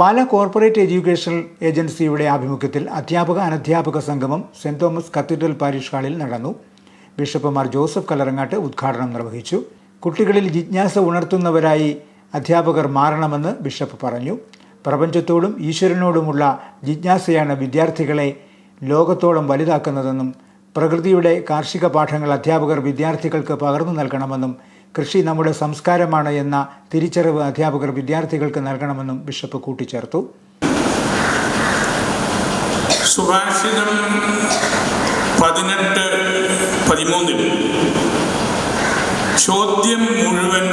പാല corporate educational ഏജൻസിയുടെ ആഭിമുഖ്യത്തിൽ അധ്യാപക അനധ്യാപക സംഗമം സെന്റ് തോമസ് കത്തീഡ്രൽ പാരിഷ് ഹാളിൽ നടന്നു. ബിഷപ്പുമാർ ജോസഫ് കലറങ്ങാട്ട് ഉദ്ഘാടനം നിർവഹിച്ചു. കുട്ടികളിൽ ജിജ്ഞാസ ഉണർത്തുന്നവരായി അധ്യാപകർ മാറണമെന്ന് ബിഷപ്പ് പറഞ്ഞു. പ്രപഞ്ചത്തോടും ഈശ്വരനോടുമുള്ള ജിജ്ഞാസയാണ് വിദ്യാർത്ഥികളെ ലോകത്തോളം വലുതാക്കുന്നതെന്നും പ്രകൃതിയുടെ കാർഷിക പാഠങ്ങൾ അധ്യാപകർ വിദ്യാർത്ഥികൾക്ക് പകർന്നു നൽകണമെന്നും കൃഷി നമ്മുടെ സംസ്കാരമാണ് എന്ന തിരിച്ചറിവ് അധ്യാപകർ വിദ്യാർത്ഥികൾക്ക് നൽകണമെന്നും ബിഷപ്പ് കൂട്ടിച്ചേർത്തു. സുഭാഷിതം പതിനെട്ട് പതിമൂന്നിൽ ചോദ്യം മുഴുവൻ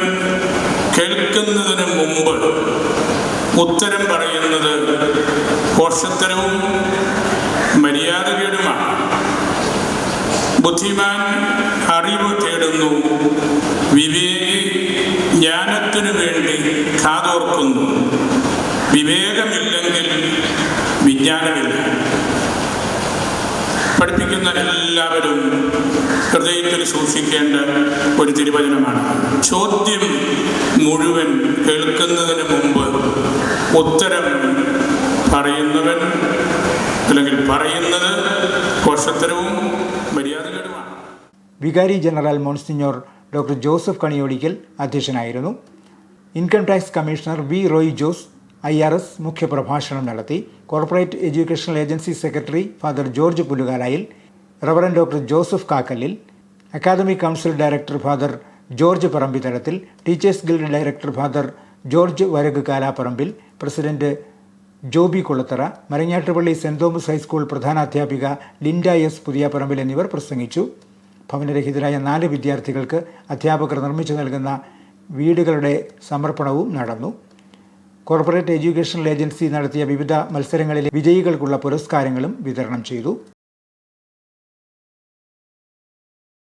കേൾക്കുന്നതിന് മുമ്പ് ഉത്തരം പറയുന്നത് പോഷത്തരവും മര്യാദകേടുമാണ്. ബുദ്ധിമാൻ അറിവ് തേടുന്നു. വിവേകി ജ്ഞാനത്തിനു വേണ്ടി കാതോർക്കുന്നു. വിവേകമില്ലെങ്കിൽ വിജ്ഞാനമില്ല. പഠിപ്പിക്കുന്ന എല്ലാവരും ഹൃദയത്തിൽ സൂക്ഷിക്കേണ്ട ഒരു തിരുവചനമാണ്. ചോദ്യം മുഴുവൻ കേൾക്കുന്നതിന് മുമ്പ് ഉത്തരം പറയുന്നവൻ അല്ലെങ്കിൽ പറയുന്നത് കോഷത്തരവും മര്യാദകേടുമാണ് വികാരി general monsignor doctor Joseph Kaniyodickal അധ്യക്ഷനായിരുന്നു. Income tax commissioner V Roy Jose I R S മുഖ്യപ്രഭാഷണം നടത്തി. Corporate educational agency secretary father George Pulukalayil. Reverend doctor Joseph Kakkallil. Academic council director father George Parambithadathil. Teachers guild director father George Varak Kalaparambil president Joby Kulathara. Marangattupilly saint Thomas high school പ്രധാനാധ്യാപിക Linda S Puthiyaparambil എന്നിവർ പ്രസംഗിച്ചു. ഭവനരഹിതരായ നാല് വിദ്യാർത്ഥികൾക്ക് അധ്യാപകർ നിർമ്മിച്ചു നൽകുന്ന വീടുകളുടെ സമർപ്പണവും നടന്നു. കോർപ്പറേറ്റ് എഡ്യൂക്കേഷണൽ ഏജൻസി നടത്തിയ വിവിധ മത്സരങ്ങളിലെ വിജയികൾക്കുള്ള പുരസ്കാരങ്ങളും വിതരണം ചെയ്തു.